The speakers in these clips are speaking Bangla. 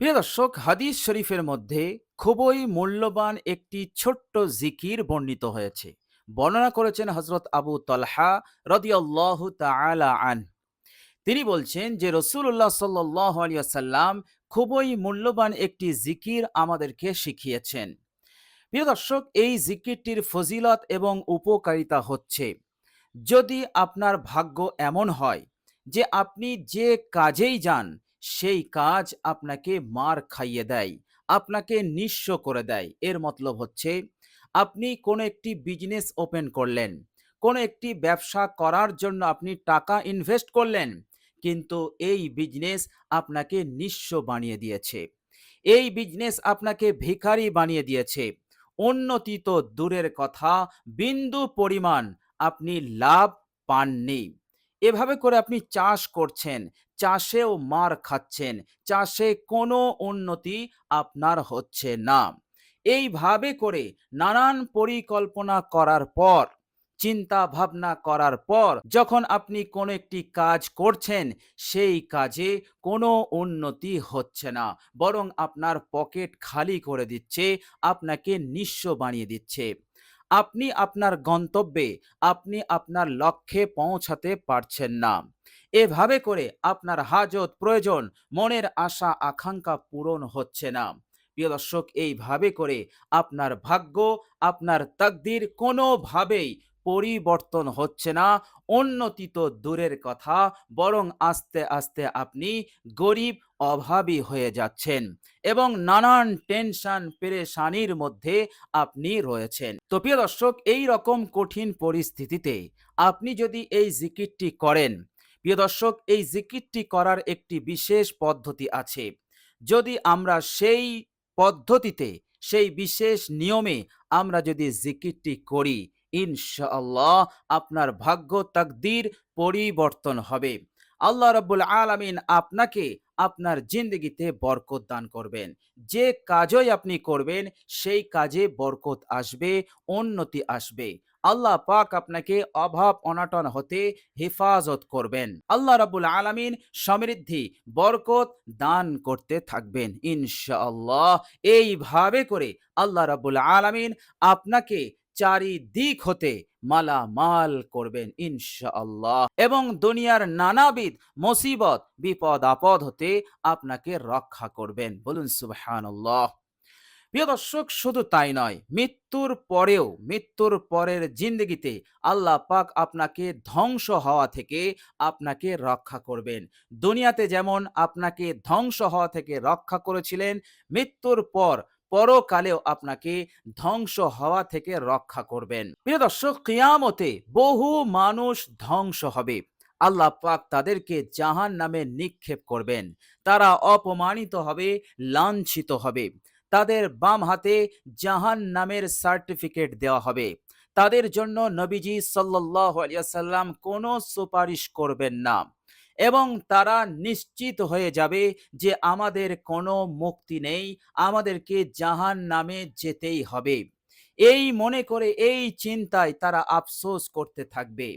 প্রিয় দর্শক, হাদিস শরীফের মধ্যে খুবই মূল্যবান একটি ছোট্ট জিকির বর্ণিত হয়েছে। বর্ণনা করেছেন হজরত আবু তলহা রদিয়াল্লাহ তাআলা আন তিনি বলছেন যে রসুল্লাহ সাল্লাহ আলিয়াল্লাম খুবই মূল্যবান একটি জিকির আমাদেরকে শিখিয়েছেন। প্রিয় দর্শক, এই জিকিরটির ফজিলত এবং উপকারিতা হচ্ছে, যদি আপনার ভাগ্য এমন হয় যে আপনি যে কাজেই যান সেই কাজ আপনাকে মার খাইয়ে দেয়, আপনাকে নিঃস্ব করে দেয়। এর মতলব হচ্ছে, আপনি কোনো একটি বিজনেস ওপেন করলেন, কোনো একটি ব্যবসা করার জন্য আপনি টাকা ইনভেস্ট করলেন, কিন্তু এই বিজনেস আপনাকে নিঃস্ব বানিয়ে দিয়েছে। এই বিজনেস আপনাকে ভিখারি বানিয়ে দিয়েছে। উন্নতি তো দূরের কথা, বিন্দু পরিমাণ আপনি লাভ পাননি। এভাবে করে আপনি চাষ করছেন, চাষেও মার খাচ্ছেন, চাষে কোনো উন্নতি আপনার হচ্ছে না। এইভাবে করে নানান পরিকল্পনা করার পর চিন্তা ভাবনা করার পর, যখন আপনি কোনো একটি কাজ করছেন, সেই কাজে কোনো উন্নতি হচ্ছে না, বরং আপনার পকেট খালি করে দিচ্ছে, আপনাকে নিঃস্ব বানিয়ে দিচ্ছে। আপনি আপনার গন্তব্যে, আপনি আপনার লক্ষ্যে পৌঁছাতে পারছেন না। এভাবে করে আপনার হাজত প্রয়োজন, মনের আশা, আকাঙ্ক্ষা পূরণ হচ্ছে না। প্রিয় দর্শক, এইভাবে করে আপনার ভাগ্য, আপনার তাকদির কোনোভাবেই পরিবর্তন হচ্ছে না, উন্নতি তো দূরের কথা, বরং আস্তে আস্তে আপনি গরিব, অভাবী হয়ে যাচ্ছেন এবং নানান টেনশন, পেরেশানির মধ্যে আপনি রয়েছেন। তো প্রিয় দর্শক, এই রকম কঠিন পরিস্থিতিতে আপনি যদি এই জিকিরটি করেন, প্রিয় দর্শক, এই জিকিরটি করার একটি বিশেষ পদ্ধতি আছে। যদি আমরা সেই পদ্ধতিতে, সেই বিশেষ নিয়মে আমরা যদি জিকিরটি করি ইনশাআল্লাহ আপনার ভাগ্য তাকদির পরিবর্তন হবে। আল্লাহ রাব্বুল আলামিন আপনাকে আপনার জিন্দগিতে বরকত দান করবেন। যে কাজই আপনি করবেন, সেই কাজে বরকত আসবে, উন্নতি আসবে। আল্লাহ পাক আপনাকে অভাব অনাটন হতে হেফাজত করবেন। আল্লাহ রাবুল আলামিন সমৃদ্ধি, বরকত দান করতে থাকবেন ইনশাআল্লাহ। এইভাবে করে আল্লাহ রাবুল আলামিন আপনাকে চারিদিক হতে মালামাল করবেন ইনশাআল্লাহ। এবং দুনিয়ার নানাবিধ মুসিবত, বিপদ, আপদ হতে আপনাকে রক্ষা করবেন। বলুন সুবহানাল্লাহ। প্রিয় দর্শক, শুধু তাই নয়, মৃত্যুর পরেও, মৃত্যুর পরের জিন্দগিতে আল্লাহ পাক আপনাকে ধ্বংস হওয়া থেকে আপনাকে রক্ষা করবেন। দুনিয়াতে যেমন আপনাকে ধ্বংস হওয়া থেকে রক্ষা করেছিলেন, মৃত্যুর পর পরকালেও আপনাকে ধ্বংস হওয়া থেকে রক্ষা করবেন। প্রিয় দর্শক, কিয়ামতে বহু মানুষ ধ্বংস হবে। আল্লাহ পাক তাদেরকে জাহান নামে নিক্ষেপ করবেন। তারা অপমানিত হবে, লাঞ্ছিত হবে। তাদের বাম হাতে জাহান নামের সার্টিফিকেট দেওয়া হবে। তাদের জন্য নবীজি সাল্লাহ আলিয়াল্লাম কোনো সুপারিশ করবেন না। এবং তারা নিশ্চিত হয়ে যাবে যে আমাদের কোনো মুক্তি নেই, আমাদেরকে জাহান নামে যেতেই হবে। এই মনে করে, এই চিন্তায় তারা আফসোস করতে থাকবে।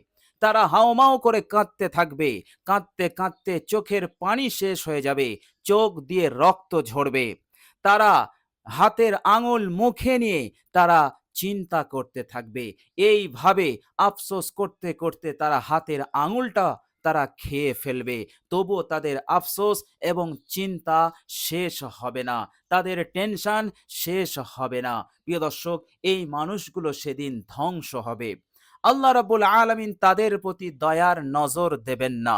তারা হাওমাও করে কাঁদতে থাকবে। কাঁদতে কাঁদতে চোখের পানি শেষ হয়ে যাবে, চোখ দিয়ে রক্ত ঝরবে। তারা হাতের আঙুল মুখে নিয়ে তারা চিন্তা করতে থাকবে। এইভাবে আফসোস করতে করতে তারা হাতের আঙুলটা তারা খেয়ে ফেলবে। তবুও তাদের আফসোস এবং চিন্তা শেষ হবে না। তাদের টেনশন শেষ হবে না। প্রিয় দর্শক, এই মানুষগুলো সেদিন ধ্বংস হবে। আল্লাহ রাবুল আলমিন তাদের প্রতি দয়ার নজর দেবেন না।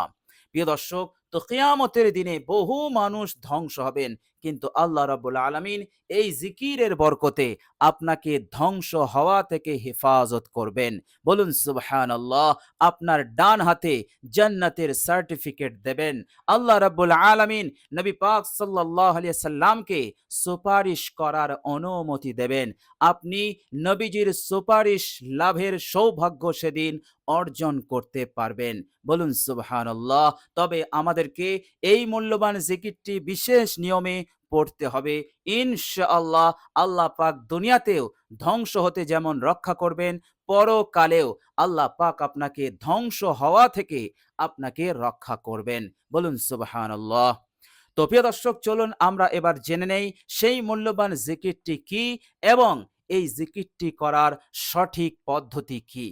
প্রিয় দর্শক তো কেয়ামতের দিনে বহু মানুষ ধ্বংস হবেন। কিন্তু আল্লাহ রাবুল আলমিন এই জিকিরের বরকতে আপনাকে ধ্বংস হওয়া থেকে হেফাজত করবেন। বলুন সুবহান আল্লাহ আপনার ডান হাতে জান্নাতের সার্টিফিকেট দেবেন। আল্লাহ রাবুল আলমিন নবী পাক সাল্লাহ সাল্লামকে সুপারিশ করার অনুমতি দেবেন। আপনি নবীজির সুপারিশ লাভের সৌভাগ্য সেদিন অর্জন করতে পারবেন। বলুন সুবহান আল্লাহ তবে আমাদেরকে এই মূল্যবান জিকিরটি বিশেষ নিয়মে পড়তে হবে। ইনশাআল্লাহ আল্লাহ পাক দুনিয়াতেও ধ্বংস হতে যেমন রক্ষা করবেন, পরকালেও আল্লাহ পাক আপনাকে ধ্বংস হওয়া থেকে আপনাকে রক্ষা করবেন। বলুন সুবহান আল্লাহ তো প্রিয় দর্শক, চলুন আমরা এবার জেনে নেই সেই মূল্যবান জিকিরটি কি এবং এই জিকিরটি করার সঠিক পদ্ধতি কি।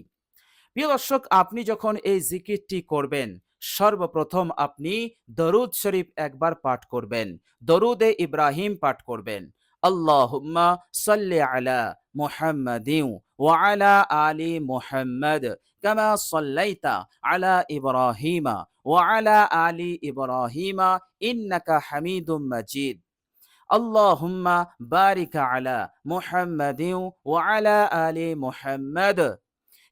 প্রিয় দর্শক, আপনি যখন এই জিকিরটি করবেন সর্বপ্রথম আপনি দরুদ শরীফ একবার পাঠ করবেন। দরুদে ইব্রাহিম পাঠ করবেন। আল্লাহুম্মা সাল্লি আলা মুহাম্মাদিউ ওয়া আলা আলি মুহাম্মদ কামা সাল্লাইতা আলা ইব্রাহিমা ওয়া আলা আলি ইব্রাহিমা ইন্নাকা হামিদুম মাজিদ। আল্লাহুম্মা বারিক আলা মুহাম্মাদিউ ওয়া আলা আলি মুহাম্মদ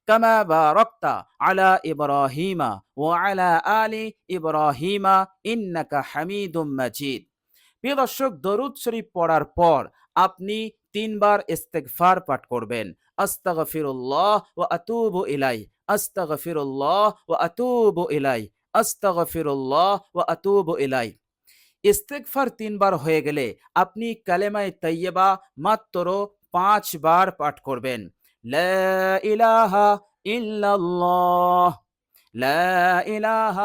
কামা বারাকতা আলা ইব্রাহিমা ওয়া আলা আলি ইব্রাহিমা ইন্নাকা হামিদুম মাজিদ। প্রিয় দর্শক, দরুদ শরীফ পড়ার পর আপনি তিনবার ইস্তেগফার পাঠ করবেন। আস্তাগফিরুল্লাহ ও আতুবু ইলাই আস্তাগফিরুল্লাহ ও আতুবু ইলাই আস্তাগফিরুল্লাহ ও আতুবু ইলাই ইস্তেকফার তিনবার হয়ে গেলে আপনি কালেমায় তৈয়বা মাত্র পাঁচবার পাঠ করবেন। লা ইলাহা لا إله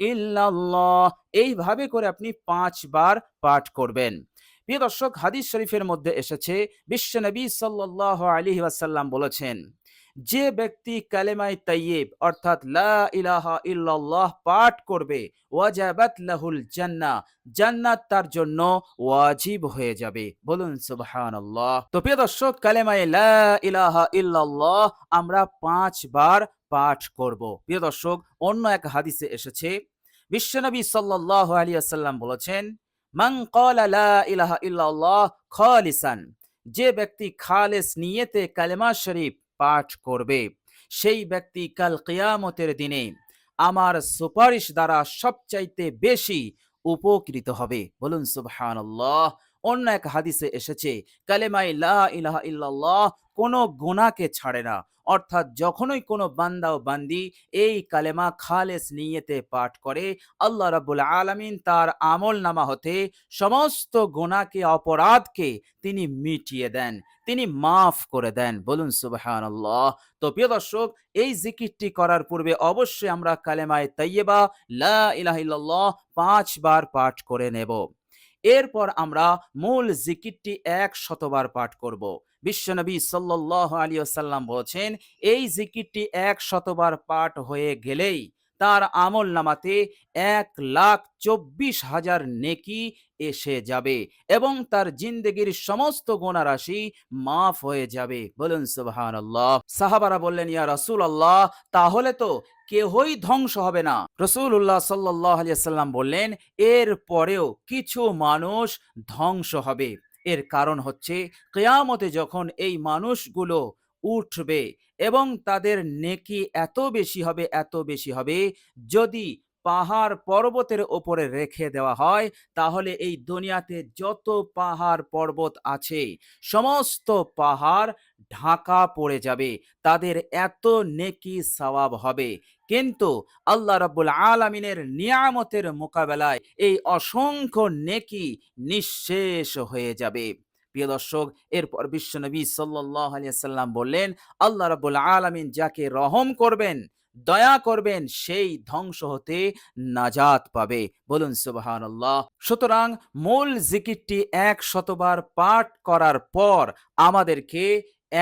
ইলাহা الله এইভাবে করে আপনি পাঁচবার পাঠ করবেন। প্রিয় দর্শক, হাদিস শরীফের মধ্যে এসেছে বিশ্বনবী সাল্লাহ আলী ওয়াসাল্লাম বলেছেন যে ব্যক্তি কালেমাই তাইয়িব অর্থাৎ লা ইলাহা ইল্লাল্লাহ পাঠ করবে, ওয়াজাবাত লাহুল জান্নাহ জান্নাত তার জন্য ওয়াজিব হয়ে যাবে। বলুন, সুবহানাল্লাহ। তো প্রিয় দর্শক, কালেমায়ে লা ইলাহা ইল্লাল্লাহ আমরা পাঁচবার পাঠ করব। প্রিয় দর্শক, অন্য এক হাদিসে এসেছে বিশ্বনবী সাল্লাহ আলী আসাল্লাম বলেছেন, মান ক্বালা লা ইলাহা ইল্লাল্লাহ খালিসান যে ব্যক্তি খালেস নিয়েতে কালেমা শরীফ পাঠ করবে। সেই ব্যক্তি কাল কেয়ামতের দিনে আমার সুপারিশ দ্বারা সবচাইতে বেশি উপকৃত হবে। বলুন সুবহানাল্লাহ। অন্য এক হাদিসে এসেছে কালেমাই লা ইলাহা ইল্লাল্লাহ কোনো গুনাহকে ছাড়ে না। অর্থাৎ যখনই কোনো বান্দা ও বান্দি এই কালেমা খালেস নিয়েতে পাঠ করে, আল্লাহ রাব্বুল আলামিন তার আমল নামা হতে সমস্ত গোনাকে অপরাধকে তিনি মিটিয়ে দেন, তিনি মাফ করে দেন। বলুন সুবহানাল্লাহ। তো প্রিয় দর্শক, এই জিকিরটি করার পূর্বে অবশ্যই আমরা কালেমায় তাইয়েবা লা ইলাহা ইল্লাল্লাহ পাঁচবার পাঠ করে নেব। এরপর আমরা মূল জিকিরটি এক শতবার পাঠ করব। বিশ্বনবী সাল্লাহ আলী আসাল্লাম বলছেন, এই জিকিরটি এক শতবার পাঠ হয়ে গেলেই তার আমল নামাতে এক লাখ চব্বিশ হাজার নেকি এসে যাবে এবং তার জিন্দগির সমস্ত গোনা রাশি মাফ হয়ে যাবে। বলুন সুবহান আল্লাহ সাহাবারা বললেন, ইয়া রসুল আল্লাহ তাহলে তো কেহই ধ্বংস হবে না। রসুল্লাহ সাল্লাহ আলিয়াল্লাম বললেন, এর পরেও কিছু মানুষ ধ্বংস হবে। এর কারণ হচ্ছে, কেয়ামতে যখন এই মানুষগুলো উঠবে এবং তাদের নেকি এত বেশি হবে, এত বেশি হবে, যদি পাহাড় পর্বতের ওপরে রেখে দেওয়া হয়। তাহলে এই দুনিয়াতে যত পাহাড় পর্বত আছে, সমস্ত পাহাড় ঢাকা পড়ে যাবে। তাদের এত নেকি সওয়াব হবে। কিন্তু আল্লাহ রাব্বুল আলামিনের নিয়ামতের মোকাবেলায় এই অসংখ্য নেকি নিঃশেষ হয়ে যাবে। প্রিয় দর্শক, এরপর বিশ্বনবী সাল্লাহ আলিয়াল্লাম বললেন, আল্লাহ রাবুল আলমিন যাকে রহম করবেন দয়া করবেন, সেই ধ্বংস হতে নাজাত পাবে। বলুন সুবাহান আল্লাহ সুতরাং মূল জিকিরটি এক শতবার পাঠ করার পর আমাদেরকে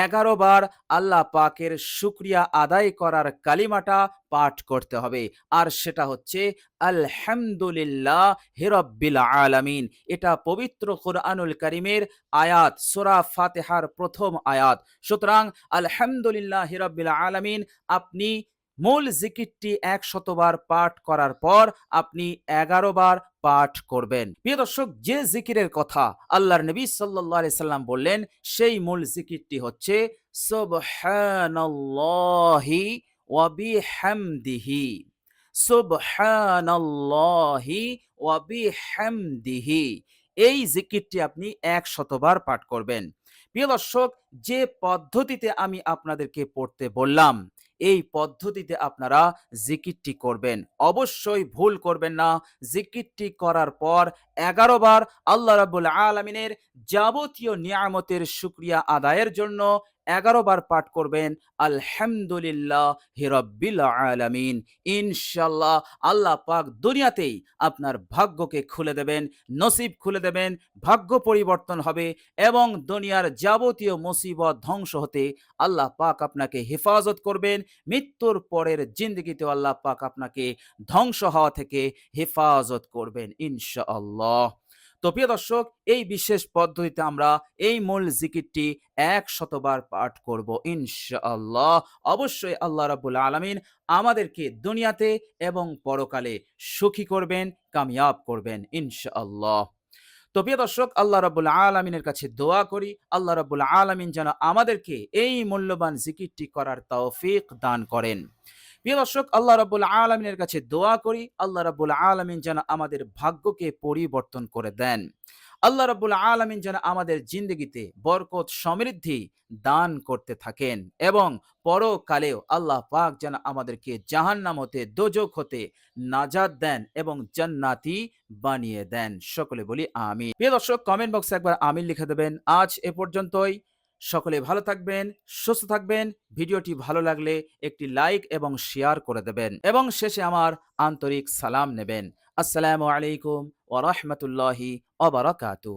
এগারো বার আল্লাহ পাকের শুক্রিয়া আদায় করার কালিমাটা পাঠ করতে হবে। আর সেটা হচ্ছে, আলহামদুলিল্লাহ হিরব্বিল আলামিন। এটা পবিত্র কোরআনুল করিমের আয়াত, সোরা ফাতেহার প্রথম আয়াত। সুতরাং আলহামদুলিল্লাহ হিরব্বিল আলামিন, আপনি মূল জিকিরটি এক শতবার পাঠ করার পর আপনি এগারো বার পাঠ করবেন। প্রিয় দর্শক, যে জিকিরের কথা আল্লাহর নবী সাল্লাহ সাল্লাম বললেন, সেই মূল জিকিরটি হচ্ছে এই জিকিরটি আপনি এক শতবার পাঠ করবেন। প্রিয় দর্শক, যে পদ্ধতিতে আমি আপনাদেরকে পড়তে বললাম এই পদ্ধতিতে আপনারা জিকিরটি করবেন। অবশ্যই ভুল করবেন না। জিকিরটি করার পর এগারো বার আল্লাহ রাবুল আলমিনের যাবতীয় নিয়ামতের সুক্রিয়া আদায়ের জন্য এগারো বার পাঠ করবেন, আলহামদুলিল্লাহ হিরব্বিল আলামিন। ইনশাল্লাহ আল্লাহ পাক দুনিয়াতেই আপনার ভাগ্যকে খুলে দেবেন, নসিব খুলে দেবেন, ভাগ্য পরিবর্তন হবে এবং দুনিয়ার যাবতীয় মুসিবত ধ্বংস হতে আল্লাহ পাক আপনাকে হেফাজত করবেন, মৃত্যুর পরের জিন্দগিতে আল্লাহ পাক আপনাকে ধ্বংস হওয়া থেকে হেফাজত করবেন ইনশাআল্লাহ। তো প্রিয় দর্শক, এই বিশেষ পদ্ধতিতে আমরা এই মূল জিকিরটি এক শতবার পাঠ করব ইনশাআল্লাহ। অবশ্যই আল্লাহ রাবুল আলমিন আমাদেরকে দুনিয়াতে এবং পরকালে সুখী করবেন, কামিয়াব করবেন ইনশাআল্লাহ। তো প্রিয় দর্শক, আল্লাহ রাবুল আলমিনের কাছে দোয়া করি, আল্লাহ রাবুল আলমিন যেন আমাদেরকে এই মূল্যবান জিকিরটি করার তৌফিক দান করেন। প্রিয় দর্শক, আল্লাহ রাবুল আলমিনের কাছে দোয়া করি, আল্লাহ রাবুল আলমিন যেন আমাদের ভাগ্যকে পরিবর্তন করে দেন। আল্লাহ রাবুল আলমিন যেন আমাদের জিন্দগিতে বরকত সমৃদ্ধি দান করতে থাকেন এবং পরকালেও আল্লাহ পাক যেন আমাদেরকে জাহান্নাম হতে, দোজক হতে নাজাদ দেন এবং জান্নাতি বানিয়ে দেন। সকলে বলি আমি প্রিয় দর্শক কমেন্ট বক্সে একবার আমিন লিখে দেবেন। আজ এ পর্যন্তই। সকলে ভালো থাকবেন, সুস্থ থাকবেন। ভিডিওটি ভালো লাগলে একটি লাইক এবং শেয়ার করে দেবেন এবং শেষে আমার আন্তরিক সালাম নেবেন। আসসালামু আলাইকুম ওরহমতুল্লাহি অবরাকাতু